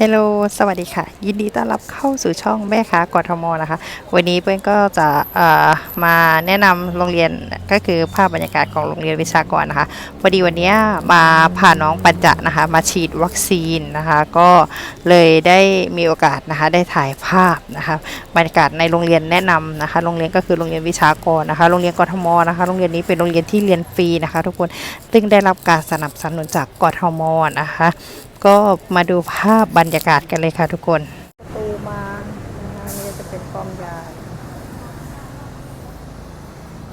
ฮลโลสวัสดีค่ะ ยินดีต้อนรับเข้าสู่ช่องแม่ค้ากทมนะคะ วันนี้เพื่อนก็จะมาแนะนำโรงเรียนก็คือภาพบรรยากาศของโรงเรียนวิชากรนะคะพอดีวันนี้มาพาน้องปัญจะนะคะ มาฉีดวัคซีนนะคะ ก็เลยได้มีโอกาสนะคะได้ถ่ายภาพนะคะบรรยากาศในโรงเรียนแนะนำนะคะ โรงเรียนก็คือโรงเรียนวิชากรนะคะ โรงเรียนกทมนะคะ โรงเรียนนี้เป็นโรงเรียนที่เรียนฟรีนะคะ ทุกคนซึ่งได้รับการสนับสนุนจากกทมนะคะ ก็มาดูภาพบรรยากาศกันเลยค่ะทุกคนประตูมานะคะนี่จะเป็นป้อมยาม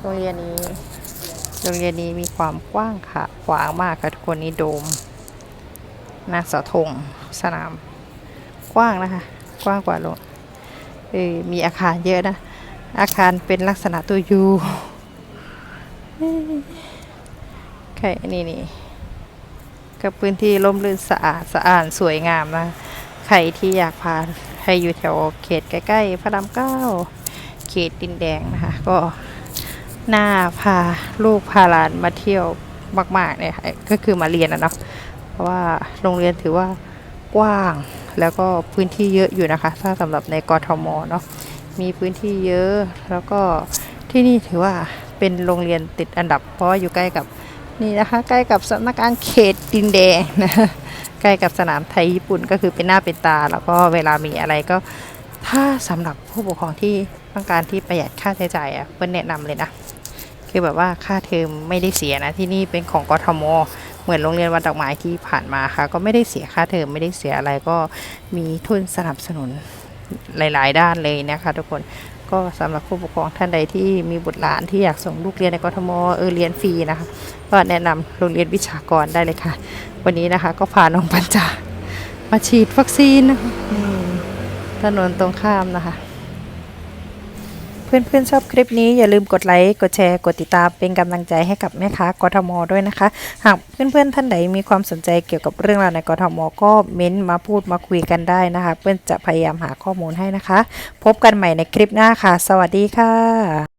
โรงเรียนนี้ โรงเรียนนี้มีความกว้างค่ะกว้างมากค่ะทุกคนนี่โดมหน้าเสาธงสนาม กว้างนะคะ กว้างกว่าโรงเออมีอาคารเยอะนะ อาคารเป็นลักษณะตัวยูเอ้ยใครนี่นี่ กับพื้นที่ร่มรื่นสะอาดสะอาดสวยงามนะใครที่อยากพาให้อยู่แถวเขตใกล้ๆพระรามเก้าเขตดินแดงนะคะ ก็น่าพาลูกพาหลานมาเที่ยวมากๆเนี่ยค่ะก็คือมาเรียนนะเนาะเพราะว่าโรงเรียนถือว่ากว้างแล้วก็พื้นที่เยอะอยู่นะคะ ถ้าสำหรับในกทมเนาะมีพื้นที่เยอะแล้วก็ที่นี่ถือว่าเป็นโรงเรียนติดอันดับ เพราะว่าอยู่ใกล้กับ นี่นะคะ ใกล้กับสำนักงานเขตดินแดงนะใกล้กับสนามไทยญี่ปุ่นก็คือเป็นหน้าเป็นตา แล้วก็เวลามีอะไรก็ถ้าสำหรับผู้ปกครองที่ต้องการที่ประหยัดค่าใช้จ่ายอะเปิ้ลแนะนำเลยนะคือแบบว่าค่าเทอมไม่ได้เสียนะที่นี่เป็นของกทมเหมือนโรงเรียนวัดดอกไม้ที่ผ่านมาค่ะ ก็ไม่ได้เสียค่าเทอมไม่ได้เสียอะไรก็มีทุนสนับสนุนหลาย ๆ ด้านเลยนะคะ ทุกคน ก็สำหรับผู้ปกครองท่านใดที่มีบุตรหลานที่อยากส่งลูกเรียนในกทมเออเรียนฟรีนะคะ ก็แนะนำโรงเรียนวิชากรได้เลยค่ะ วันนี้นะคะ ก็พาน้องปัญจามาฉีดวัคซีนถนนตรงข้ามนะคะ พื่อนๆชอบคลิปนี้อย่าลืมกดไลค์ กดแชร์ กดติดตามเป็นกำลังใจให้กับแม่ค้ากทมด้วยนะคะ หากเพื่อนๆท่านใดมีความสนใจเกี่ยวกับเรื่องราวในกทมก็เม้นต์มาพูดมาคุยกันได้นะคะ เพื่อนจะพยายามหาข้อมูลให้นะคะ พบกันใหม่ในคลิปหน้าค่ะ สวัสดีค่ะ